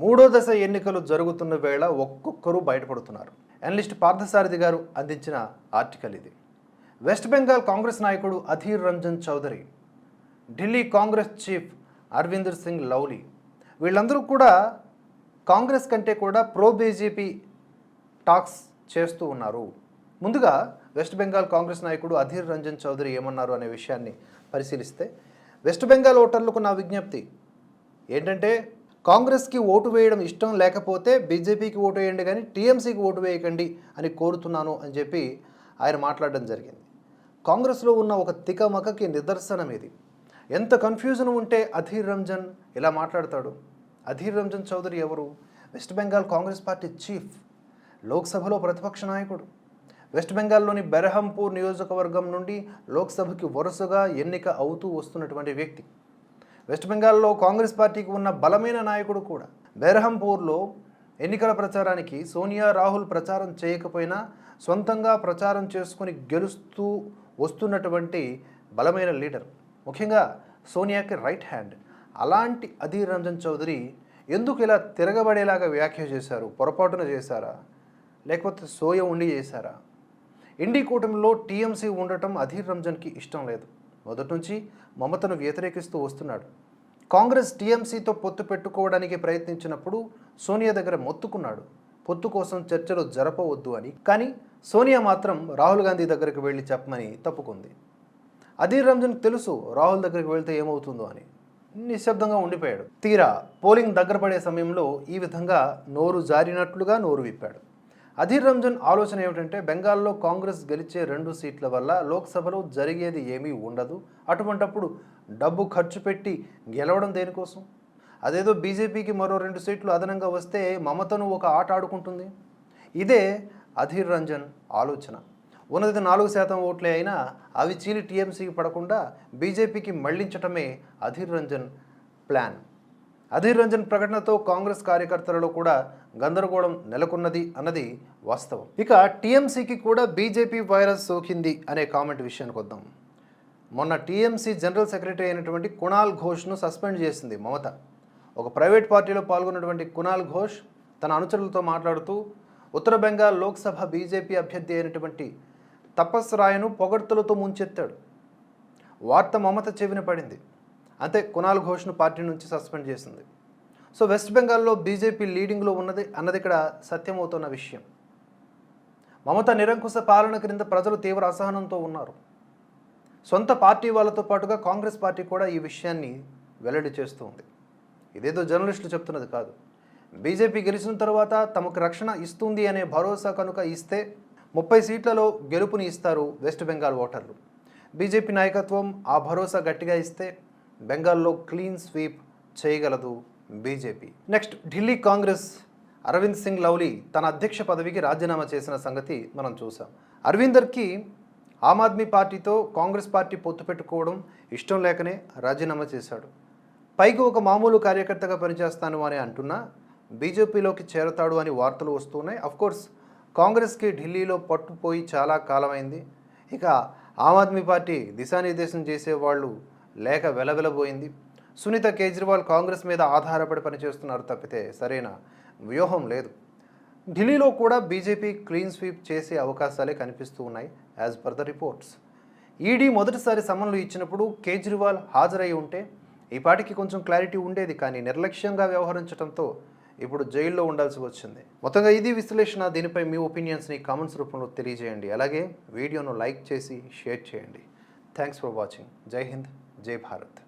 మూడో దశ ఎన్నికలు జరుగుతున్న వేళ ఒక్కొక్కరు బయటపడుతున్నారు. అనలిస్ట్ పార్థసారథి గారు అందించిన ఆర్టికల్ ఇది. వెస్ట్ బెంగాల్ కాంగ్రెస్ నాయకుడు అధీర్ రంజన్ చౌదరి ఢిల్లీ కాంగ్రెస్ చీఫ్ అరవిందర్ సింగ్ లౌలీ వీళ్ళందరూ కూడా కాంగ్రెస్ కంటే కూడా ప్రో బీజేపీ టాక్స్ చేస్తూ ఉన్నారు. ముందుగా వెస్ట్ బెంగాల్ కాంగ్రెస్ నాయకుడు అధీర్ రంజన్ చౌదరి ఏమన్నారు అనే విషయాన్ని పరిశీలిస్తే వెస్ట్ బెంగాల్ ఓటర్లకు నా విజ్ఞప్తి ఏంటంటే కాంగ్రెస్కి ఓటు వేయడం ఇష్టం లేకపోతే బీజేపీకి ఓటు వేయండి కానీ టీఎంసీకి ఓటు వేయకండి అని కోరుతున్నాను అని చెప్పి ఆయన మాట్లాడడం జరిగింది. కాంగ్రెస్లో ఉన్న ఒక తికమకకి నిదర్శనం ఇది. ఎంత కన్ఫ్యూజన్ ఉంటే అధీర్ రంజన్ ఇలా మాట్లాడతాడు? అధీర్ రంజన్ చౌదరి ఎవరు? West Bengal Congress party chief లోక్సభలో ప్రతిపక్ష నాయకుడు. వెస్ట్ బెంగాల్లోని బెరహంపూర్ నియోజకవర్గం నుండి లోక్సభకి వరుసగా ఎన్నిక అవుతూ వస్తున్నటువంటి వ్యక్తి. వెస్ట్ బెంగాల్లో కాంగ్రెస్ పార్టీకి ఉన్న బలమైన నాయకుడు కూడా. బెర్హంపూర్లో ఎన్నికల ప్రచారానికి సోనియా రాహుల్ ప్రచారం చేయకపోయినా సొంతంగా ప్రచారం చేసుకుని గెలుస్తూ వస్తున్నటువంటి బలమైన లీడర్. ముఖ్యంగా సోనియాకి రైట్ హ్యాండ్. అలాంటి అధీర్ రంజన్ చౌదరి ఎందుకు ఇలా తిరగబడేలాగా వ్యాఖ్య చేశారు? పొరపాటున చేశారా? లేకపోతే సోయ ఉండి చేశారా? ఇండి కూటమిలో టీఎంసీ ఉండటం అధీర్ రంజన్కి ఇష్టం లేదు. మొదటి నుంచి మమతను వ్యతిరేకిస్తూ వస్తున్నాడు. కాంగ్రెస్ టీఎంసీతో పొత్తు పెట్టుకోవడానికి ప్రయత్నించినప్పుడు సోనియా దగ్గర మొత్తుకున్నాడు. పొత్తు కోసం చర్చలు జరపవద్దు అని. కానీ సోనియా మాత్రం రాహుల్ గాంధీ దగ్గరికి వెళ్ళి చెప్పమని తప్పుకుంది. అధీర్ రంజన్ తెలుసు రాహుల్ దగ్గరికి వెళ్తే ఏమవుతుందో అని. నిశ్శబ్దంగా ఉండిపోయాడు. తీరా పోలింగ్ దగ్గర పడే సమయంలో ఈ విధంగా నోరు జారినట్లుగా నోరు విప్పాడు. అధీర్ రంజన్ ఆలోచన ఏమిటంటే బెంగాల్లో కాంగ్రెస్ గెలిచే రెండు సీట్ల వల్ల లోక్సభలో జరిగేది ఏమీ ఉండదు. అటువంటప్పుడు డబ్బు ఖర్చు పెట్టి గెలవడం దేనికోసం? అదేదో బీజేపీకి మరో రెండు సీట్లు అదనంగా వస్తే మమతను ఒక ఆట ఆడుకుంటుంది. ఇదే అధీర్ రంజన్ ఆలోచన. ఉన్నది నాలుగు శాతం ఓట్లే అయినా అవి చీలి టీఎంసీకి పడకుండా బీజేపీకి మళ్ళించటమే అధీర్ రంజన్ ప్లాన్. అధీర్ రంజన్ ప్రకటనతో కాంగ్రెస్ కార్యకర్తలలో కూడా గందరగోళం నెలకొన్నది అన్నది వాస్తవం. ఇక టీఎంసీకి కూడా బీజేపీ వైరస్ సోకింది అనే కామెంట్ విషయానికి వద్దాం. మొన్న టీఎంసీ జనరల్ సెక్రటరీ అయినటువంటి కుణాల్ ఘోష్ను సస్పెండ్ చేసింది మమత. ఒక ప్రైవేట్ పార్టీలో పాల్గొన్నటువంటి కుణాల్ ఘోష్ తన అనుచరులతో మాట్లాడుతూ ఉత్తర బెంగాల్ లోక్సభ బీజేపీ అభ్యర్థి అయినటువంటి తపస్ రాయను పొగడ్తలతో ముంచెత్తాడు. వార్త మమత చెవిన పడింది. అంతే కునాల్ ఘోష్ను పార్టీ నుంచి సస్పెండ్ చేసింది. సో వెస్ట్ బెంగాల్లో బీజేపీ లీడింగ్లో ఉన్నది అన్నది ఇక్కడ సత్యమవుతున్న విషయం. మమత నిరంకుశ పాలన క్రింద ప్రజలు తీవ్ర అసహనంతో ఉన్నారు. సొంత పార్టీ వాళ్ళతో పాటుగా కాంగ్రెస్ పార్టీ కూడా ఈ విషయాన్ని వెల్లడి చేస్తూ ఉంది ఇదేదో జర్నలిస్టులు చెప్తున్నది కాదు. బీజేపీ గెలిచిన తర్వాత తమకు రక్షణ ఇస్తుంది అనే భరోసా కనుక ఇస్తే ముప్పై సీట్లలో గెలుపుని ఇస్తారు వెస్ట్ బెంగాల్ ఓటర్లు. బీజేపీ నాయకత్వం ఆ భరోసా గట్టిగా ఇస్తే బెంగాల్లో క్లీన్ స్వీప్ చేయగలదు బీజేపీ. నెక్స్ట్ ఢిల్లీ కాంగ్రెస్. అరవింద్ సింగ్ లవ్లీ తన అధ్యక్ష పదవికి రాజీనామా చేసిన సంగతి మనం చూసాం. అరవిందర్కి ఆమ్ ఆద్మీ పార్టీతో కాంగ్రెస్ పార్టీ పొత్తు పెట్టుకోవడం ఇష్టం లేకనే రాజీనామా చేశాడు. పైకి ఒక మామూలు కార్యకర్తగా పనిచేస్తాను అని అంటున్నా బీజేపీలోకి చేరతాడు అని వార్తలు వస్తున్నాయి. కోర్స్ కాంగ్రెస్కి ఢిల్లీలో పట్టుపోయి చాలా కాలమైంది. ఇక ఆమ్ ఆద్మీ పార్టీ దిశానిర్దేశం చేసేవాళ్ళు లేక వెలవెలబోయింది. సునీత కేజ్రీవాల్ కాంగ్రెస్ మీద ఆధారపడి పనిచేస్తున్నారు తప్పితే సరైన? వ్యూహం లేదు. ఢిల్లీలో కూడా బీజేపీ క్లీన్ స్వీప్ చేసే అవకాశాలే కనిపిస్తూ ఉన్నాయి as per the reports ED మొదటిసారి సమన్లు ఇచ్చినప్పుడు కేజ్రీవాల్ హాజరై ఉంటే ఈ పాటికి కొంచెం క్లారిటీ ఉండేది కానీ నిర్లక్ష్యంగా వ్యవహరించడంతో ఇప్పుడు జైల్లో ఉండాల్సి వచ్చింది. మొత్తంగా ఇది విశ్లేషణ. దీనిపై మీ ఒపీనియన్స్ని కామెంట్స్ రూపంలో తెలియజేయండి. అలాగే వీడియోను లైక్ చేసి షేర్ చేయండి. థ్యాంక్స్ ఫర్ వాచింగ్ జై హింద్ జై భారత్